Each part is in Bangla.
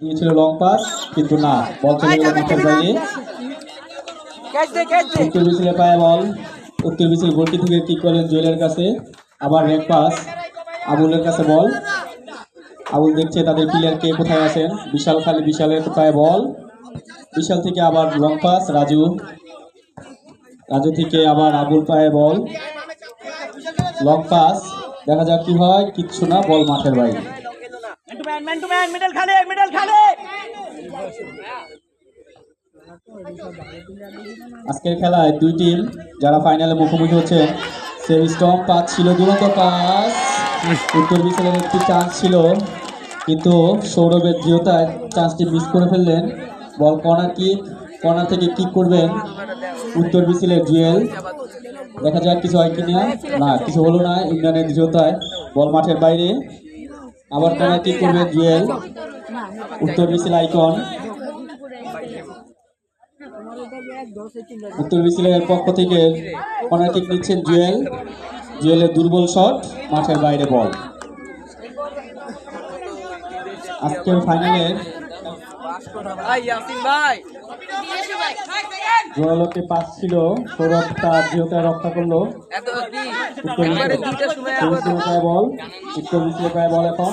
দিয়েছিল লং পাস কিন্তু না বল চলে গেল মাঠের বাইরে উত্তর বিসিলে পায় বল উত্তর বিসিল গোলকি থেকে কিক করলেন জুয়েলের কাছে আবার রেক পাস আবুলের কাছে বল আবুল দেখছে তাদের প্লেয়ার কে কোথায় আছেন। বিশাল খালি বিশালের পায়ে বল বিশাল থেকে আবার লং পাস রাজু। রাজু থেকে আবার আবুল পায়ে বল লং পাস দেখা যাক কি হয় কিচ্ছু না বল মাঠের বাইরে। আজকের খেলায় দুই টিম যারা ফাইনালে মুখোমুখি হচ্ছে সেভ স্টম পাস ছিল, দুরন্ত পাস উত্তর বিশালের একটি চান্স ছিল, কিন্তু সৌরভের দৃঢ়তায় চান্সটি মিস করে ফেললেন। বল কর্নার কিক কর্নার থেকে কিক করবেন? উত্তর বিশালের জুয়েল দেখা যাক কিছু হয় কিনা। না, কিছু হলো না, ইমরানের দৃঢ়তায়। বল মাঠের বাইরে। আবার কিক করবেন জুয়েল। উত্তর বিশাল আইকন। উত্তর বিসিলের পক্ষ থেকে কর্নার নিচ্ছেন জুয়েল। জুয়েলের দুর্বল শট, মাঠের বাইরে বল। আজকের ফাইনালের ভাই। জোরালোকে পাস ছিল সৌরভ তার দৃঢ়তা রক্ষা করল। বল। উত্তর বল এখন।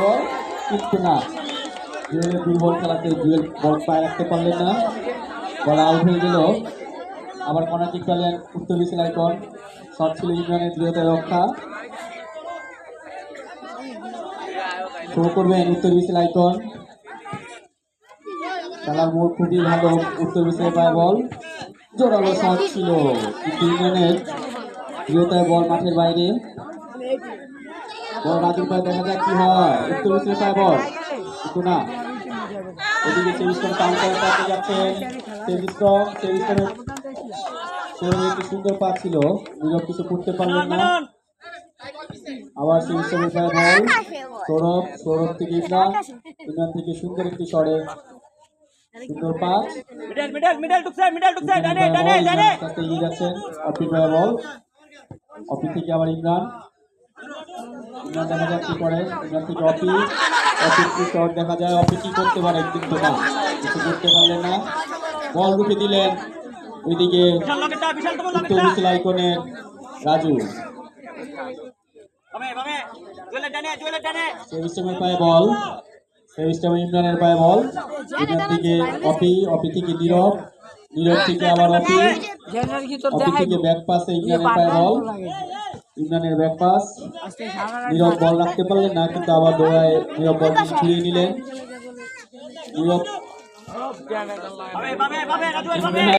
বল কিন্তু না। জুয়েলের দুর্বল খেলাতে জুয়েল বল পায়ে রাখতে পারলেন না। বল আউট হয়ে গেল। আবার কর্নার কিক পেলেন উত্তর আইকন শট ছিল ইমরানের দৃঢ়তা রক্ষা। শুরু করবেন উত্তর বিসিল খেলার মোড় খুবই ভালো উত্তর বিসিলের পায়ে বল। জোরালো শট ছিল। ইমরানের দৃঢ়তায় বল মাঠের বাইরে। বল রাজুর পায়ে দেখা যাক কি হয়। উত্তর পায়ে বল। কিন্তু না এদিকে সেভিস্টন যাচ্ছেন একটি সুন্দর পা ছিল। কিছু করতে পারলেন না। আবার সেভিস্টনের বল। সৌরভ সৌরভ থেকে ইমরান ইমরান থেকে সুন্দর একটি শটে সুন্দর মিডল মিডল মিডল টুকছে মিডল টুকছে ডানে ডানে ডানে এগিয়ে যাচ্ছেন অপি বল অপি থেকে আবার ইমরান ইমরান দেখা যাক কি করে। ইমরান থেকে অপি অপি কি শট দেখা যায়। অপি কি করতে পারে কিন্তু না। কিছু করতে পারলেন না। বল রুখে দিলেন। ওইদিকে উত্তর আইকনের রাজু। পায়ে বল সেভিস্টম ইমরানের পায়ে বল। ইমরান থেকে অপি অপি থেকে নীরব। নীরব থেকে আবার অপি। অপি থেকে ব্যাক পাসে ইমরানের পায়ে বল। ইমরানের ব্যাক পাস। নীরব বল রাখতে পারলেন না কিন্তু আবার দৌড়ায় নীরব বল ছুড়িয়ে নিলেন। নীরব